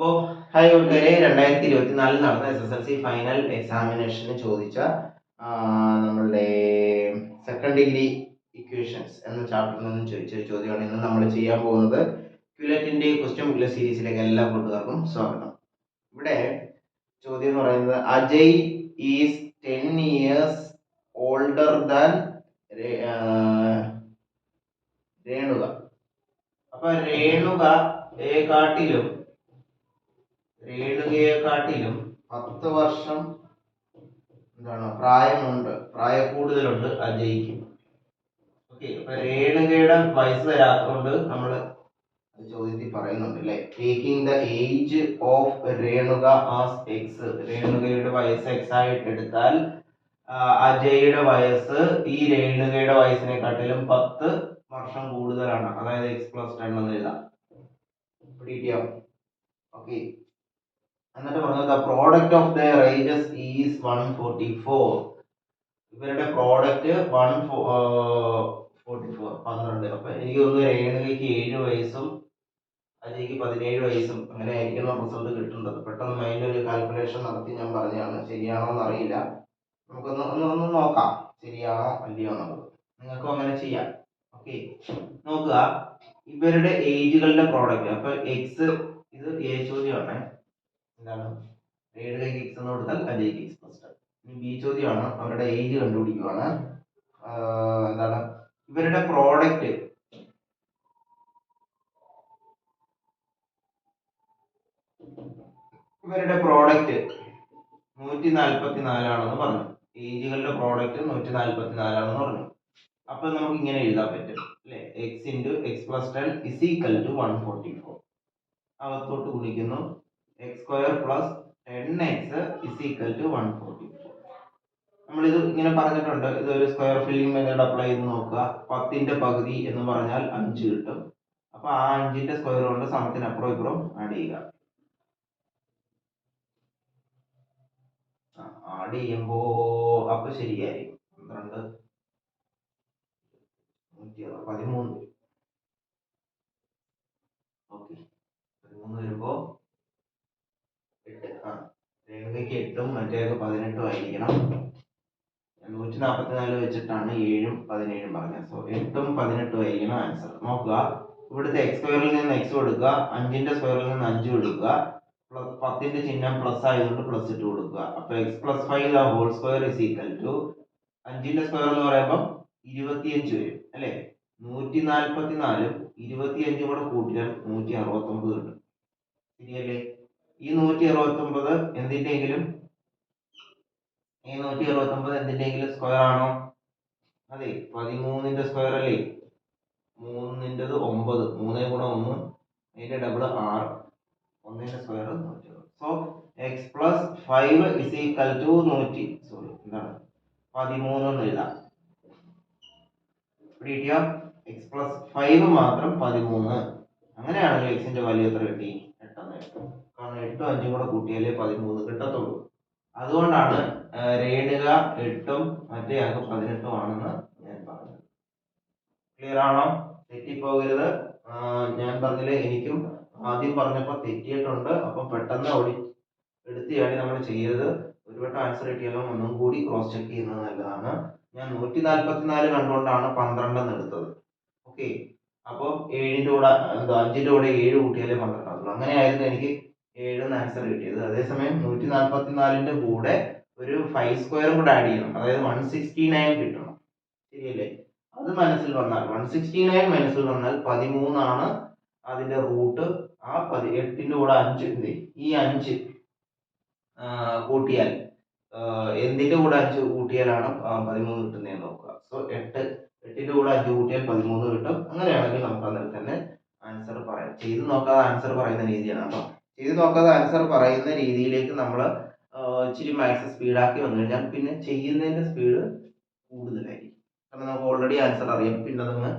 അപ്പോൾ ഹായ് കൂട്ടുകാരെ രണ്ടായിരത്തി ഇരുപത്തിനാലിൽ നടന്ന S S L C final എക്സാമിനേഷന് ചോദിച്ച നമ്മളുടെ സെക്കൻഡ് ഡിഗ്രി ഇക്വേഷൻസ് എന്ന ചാപ്റ്ററിൽ നിന്നും ചോദിച്ച ചോദ്യമാണ് ഇന്ന് നമ്മൾ ചെയ്യാൻ പോകുന്നത്. ക്യുലറ്റിന്റെ ക്വസ്റ്റ്യൻ ബുക്കിലെ സീരീസിലേക്ക് എല്ലാ കൂട്ടുകാർക്കും സ്വാഗതം. ഇവിടെ ചോദ്യം എന്ന് പറയുന്നത് Ajay is ten years older than Renuka. അപ്പൊ രേണുകയെക്കാട്ടിലും രേണുകയെക്കാട്ടിലും പത്ത് വർഷം എന്താണ് പ്രായമുണ്ട് പ്രായ കൂടുതലുണ്ട് അജയിക്കും ഓക്കെ അപ്പൊ രേണുകയുടെ വയസ്സ് വരാത്തോണ്ട് നമ്മൾ ചോദ്യത്തിൽ പറയുന്നുണ്ട് അല്ലെ taking the age of Renuka as X രേണുകയുടെ വയസ്സ് എക്സ് ആയിട്ട് എടുത്താൽ അജയുടെ വയസ്സ് ഈ രേണുകയുടെ വയസ്സിനെക്കാട്ടിലും പത്ത് വർഷം കൂടുതലാണ്. അതായത് എക്സ് പ്ലസ് ടെൻ എന്ന് എഴുതാം. ഓക്കെ എന്നിട്ട് പറഞ്ഞു the product of the ages is one forty four ഇവരുടെ പ്രോഡക്റ്റ് വൺ ഫോർട്ടി ഫോർ പന്ത്രണ്ട്. അപ്പൊ എനിക്ക് തോന്നുന്നു രേണുകയ്ക്ക് ഏഴ് വയസ്സും അജയ്ക്ക് പതിനേഴ് വയസ്സും അങ്ങനെ ആയിരിക്കണം റിസൾട്ട് കിട്ടേണ്ടത് പെട്ടെന്ന് മൈൻഡ് ഒരു കാൽക്കുലേഷൻ നടത്തി ഞാൻ പറഞ്ഞതാണ്. ശരിയാണോ എന്ന് അറിയില്ല. നമുക്കൊന്ന് ഒന്ന് ഒന്ന് നോക്കാം. ശരിയാണോ അല്ലയോ എന്നുള്ളത്. നിങ്ങൾക്കും അങ്ങനെ ചെയ്യാം. ഓക്കെ. നോക്കുക. ഇവരുടെ ഏജുകളുടെ പ്രോഡക്റ്റ് അപ്പൊ എക്സ് ഇത് എ ചോദ്യമാണ്. എന്താണ്? രേണുകയ്ക്ക് എക്സ് എന്ന് കൊടുത്താൽ അജയ്ക്ക് എക്സ് ഫസ്റ്റ് ഇനി ബി ചോദ്യമാണ്. അവരുടെ ഏജ് കണ്ടുപിടിക്കുവാണ്. എന്താണ്? ഇവരുടെ പ്രോഡക്റ്റ് ഇവരുടെ പ്രോഡക്റ്റ് നൂറ്റി നാൽപ്പത്തി നാലാണെന്ന് പറഞ്ഞു. ഏജുകളുടെ പ്രോഡക്റ്റ് നൂറ്റി നാൽപ്പത്തി നാലാണെന്ന് പറഞ്ഞു. അപ്പൊ നമുക്ക് ഇങ്ങനെ എഴുതാൻ പറ്റും അല്ലെ? X into X plus ten is equal to one forty four അകത്തോട്ട് ഗുണിക്കുന്നു. X square plus ten X is equal to one forty four നമ്മളിത് ഇങ്ങനെ പറഞ്ഞിട്ടുണ്ട്. ഇത് ഒരു സ്ക്വയർ ഫില്ലിംഗ് മെത്തേഡ് അപ്ലൈ ചെയ്ത് നോക്കുക. പത്തിന്റെ പകുതി എന്ന് പറഞ്ഞാൽ അഞ്ച് കിട്ടും. അപ്പോൾ ആ അഞ്ചിന്റെ സ്ക്വയർ കൊണ്ട് സമത്തിനപ്പുറം ഇപ്പുറം ആഡ് ചെയ്യുക. ആഡ് ചെയ്യുമ്പോൾ അപ്പോൾ ശരിയായിരിക്കും. പന്ത്രണ്ട് പതിമൂന്ന് വരും ഓക്കെ പതിമൂന്ന് വരുമ്പോ എട്ട് ആ രേണുകയ്ക്ക് എട്ടും മറ്റേക്ക് പതിനെട്ടും ആയിരിക്കണം. നൂറ്റി നാൽപ്പത്തിനാല് വെച്ചിട്ടാണ് ഏഴും പതിനേഴും പറഞ്ഞത്. സോ എട്ടും പതിനെട്ടും ആയിരിക്കണം ആൻസർ നോക്കുക. ഇവിടുത്തെ എക്സ് സ്ക്വയറിൽ നിന്ന് എക്സ് കൊടുക്കുക. അഞ്ചിന്റെ സ്ക്വയറിൽ നിന്ന് അഞ്ച് കൊടുക്കുക. പ്ലസ് പത്തിന്റെ ചിഹ്നം പ്ലസ് ആയതുകൊണ്ട് പ്ലസ് ഇട്ട് കൊടുക്കുക. അപ്പോൾ X plus five whole square is equal to അഞ്ചിന്റെ സ്ക്വയർ എന്ന് പറയുമ്പോൾ ഇരുപത്തിയഞ്ച് വരും. അല്ലേ? നൂറ്റി നാൽപ്പത്തി നാലും ഇരുപത്തിയഞ്ചും കൂടെ കൂട്ടിയാൽ നൂറ്റി അറുപത്തൊമ്പത് കിട്ടും. ശരിയല്ലേ? ഈ നൂറ്റി അറുപത്തി ഒമ്പത് എന്തിന്റെയെങ്കിലും ഈ നൂറ്റി അറുപത്തി ഒമ്പത് എന്തിന്റെയെങ്കിലും സ്ക്വയർ ആണോ? അതെ പതിമൂന്നിന്റെ സ്ക്വയർ അല്ലേ? മൂന്നിന്റെത് ഒമ്പത് മൂന്നേ കൂടെ ഒന്ന് അതിന്റെ ഡബിൾ ആറ് ഒന്നിന്റെ സ്ക്വയർ നൂറ്റി so X plus five is equal to നൂറ്റി സോറി എന്താണ്? പതിമൂന്ന് എന്ന് എഴുതാം. പിടിയോ എക്സ് പ്ലസ് ഫൈവ് മാത്രം പതിമൂന്ന്. അങ്ങനെയാണെങ്കിൽ എക്സിന്റെ വാല്യൂ എത്ര കിട്ടി? എട്ടെന്ന് കിട്ടും കാരണം എട്ടും അഞ്ചും കൂടെ കൂട്ടിയാലേ പതിമൂന്ന് കിട്ടത്തുള്ളൂ. അതുകൊണ്ടാണ് രേണുക എട്ടും മറ്റേ ആൾക്ക് പതിനെട്ടും ആണെന്ന് ഞാൻ പറഞ്ഞത്. ക്ലിയർ ആണോ? തെറ്റിപ്പോകരുത്. ഞാൻ പറഞ്ഞില്ലേ എനിക്കും ആദ്യം പറഞ്ഞപ്പോൾ തെറ്റിയിട്ടുണ്ട്. അപ്പം പെട്ടെന്ന് ഓടി എടുത്തിയാടി നമ്മൾ ചെയ്യരുത്. ഒരു വട്ടം ആൻസർ കിട്ടിയാലും ഒന്നും കൂടി ക്രോസ് ചെക്ക് ചെയ്യുന്നത് നല്ലതാണ്. ഞാൻ നൂറ്റി നാൽപ്പത്തിനാല് കണ്ടുകൊണ്ടാണ് പന്ത്രണ്ടെന്ന് എടുത്തത്. ഓക്കെ അപ്പോൾ ഏഴിന്റെ കൂടെ എന്താ അഞ്ചിന്റെ കൂടെ ഏഴ് കൂട്ടിയാലേ പന്ത്രണ്ടാകുള്ളൂ അങ്ങനെയായിരുന്നു എനിക്ക് ആൻസർ കിട്ടിയത്. അതേസമയം നൂറ്റി നാൽപ്പത്തിനാലിന്റെ കൂടെ ഒരു ഫൈവ് സ്ക്വയറും കൂടെ ആഡ് ചെയ്യണം. അതായത് വൺ സിക്സ്റ്റി നയൻ കിട്ടണം. ശരിയല്ലേ? അത് മനസ്സിൽ വന്നാൽ വൺ സിക്സ്റ്റി നയൻ മനസ്സിൽ വന്നാൽ പതിമൂന്നാണ് അതിന്റെ റൂട്ട് ആ പതി എട്ടിന്റെ കൂടെ അഞ്ച് ഈ അഞ്ച് കൂട്ടിയാൽ എന്തിന്റെ കൂടെ അഞ്ച് കൂട്ടിയാലാണ് പതിമൂന്ന് കിട്ടുന്നതെന്ന് നോക്കുക. സോ എട്ട് എട്ടിന്റെ കൂടെ അഞ്ച് കൂട്ടിയാൽ പതിമൂന്ന് കിട്ടും. അങ്ങനെയാണെങ്കിൽ നമുക്ക് അന്നേരം തന്നെ ആൻസർ പറയാം. ചെയ്ത് നോക്കാതെ ആൻസർ പറയുന്ന രീതിയാണ് കേട്ടോ. ചെയ്ത് നോക്കാതെ ആൻസർ പറയുന്ന രീതിയിലേക്ക് നമ്മൾ ഇച്ചിരി മാത്സ് സ്പീഡാക്കി വന്നു കഴിഞ്ഞാൽ പിന്നെ ചെയ്യുന്നതിന്റെ സ്പീഡ് കൂടുതലായിരിക്കും. കാരണം നമുക്ക് ഓൾറെഡി ആൻസർ അറിയാം. പിന്നെ അതങ്ങ്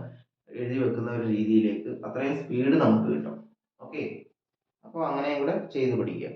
എഴുതി വെക്കുന്ന ഒരു രീതിയിലേക്ക് അത്രയും സ്പീഡ് നമുക്ക് കിട്ടും. ഓക്കെ അപ്പോൾ അങ്ങനെയും കൂടെ ചെയ്ത് പഠിക്കുക